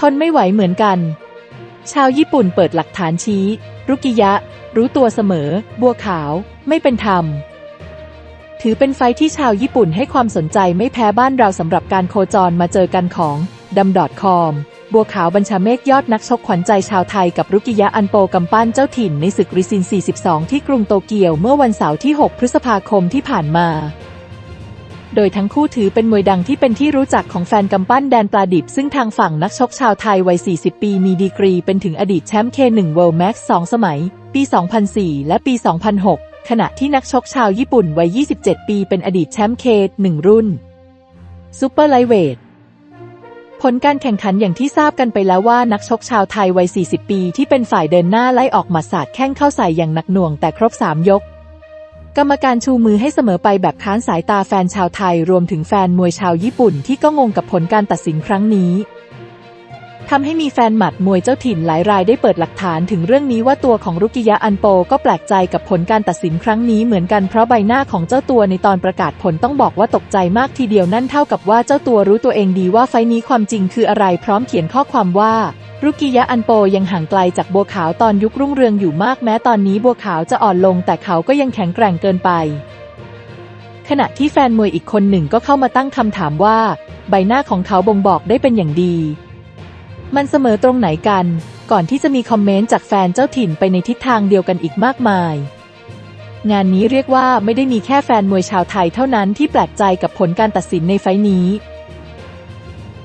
ทนไม่ไหวเหมือนกัน ชาวญี่ปุ่นเปิดหลักฐานชี้ รุกิยะ รู้ตัวเสมอ บัวขาว ไม่เป็นธรรม ถือเป็นไฟที่ชาวญี่ปุ่นให้ความสนใจไม่แพ้บ้านเราสำหรับการโคจรมาเจอกันของดัมดอทคอมบัวขาวบัญชาเมฆยอดนักชกขวัญใจชาวไทยกับรุกิยะอันโปกำปั้นเจ้าถิ่นในศึกริซิน 42 ที่กรุงโตเกียวเมื่อวันเสาร์ที่ 6 พฤษภาคมที่ผ่านมา โดยทั้งคู่ถือเป็นมวยดังที่เป็นที่รู้จักของแฟนกำปั้นแดนปลาดิบ ซึ่งทางฝั่งนักชกชาวไทยวัย 40 ปีมีดีกรีเป็นถึงอดีตแชมป์ K1 World Max 2 สมัย ปี 2004 และปี 2006 ขณะที่นักชกชาวญี่ปุ่นวัย 27 ปีเป็นอดีตแชมป์ K1 รุ่นซูเปอร์ไลท์เวทผลการแข่งขันอย่างที่ทราบกันไปแล้วว่านักชกชาวไทยวัย 40 ปีที่เป็นฝ่ายเดินหน้าไล่ออกหมัดสาดแข้งเข้าใส่อย่างหนักหน่วงแต่ครบ 3 ยก กรรมการชูมือให้เสมอไปแบบค้านสายตาแฟนชาวไทยรวมถึงแฟนมวยชาวญี่ปุ่นที่ก็งงกับผลการตัดสินครั้งนี้ทำให้มีแฟนหมัดมวยเจ้าถิ่นหลายรายได้เปิดหลักฐานถึงเรื่องนี้ว่าตัวของรุกิยะอันโปก็แปลกใจกับผลการตัดสินครั้งนี้เหมือนกันเพราะใบหน้าของเจ้าตัวในตอนประกาศผลต้องบอกว่าตกใจมากทีเดียวนั่นเท่ากับว่าเจ้าตัวรู้ตัวเองดีว่าไฟนี้ความจริงคืออะไรพร้อมเขียนข้อความว่า รุกิยะอันโปยังห่างไกลจากบัวขาวตอนยุครุ่งเรืองอยู่มากแม้ตอนนี้บัวขาวจะอ่อนลงแต่เขาก็ยังแข็งแกร่งเกินไป ขณะที่แฟนมวยอีกคนหนึ่งก็เข้ามาตั้งคำถามว่า ใบหน้าของเขาบ่งบอกได้เป็นอย่างดี มันเสมอตรงไหนกัน ก่อนที่จะมีคอมเมนต์จากแฟนเจ้าถิ่นไปในทิศทางเดียวกันอีกมากมาย งานนี้เรียกว่าไม่ได้มีแค่แฟนมวยชาวไทยเท่านั้นที่แปลกใจกับผลการตัดสินในไฟล์นี้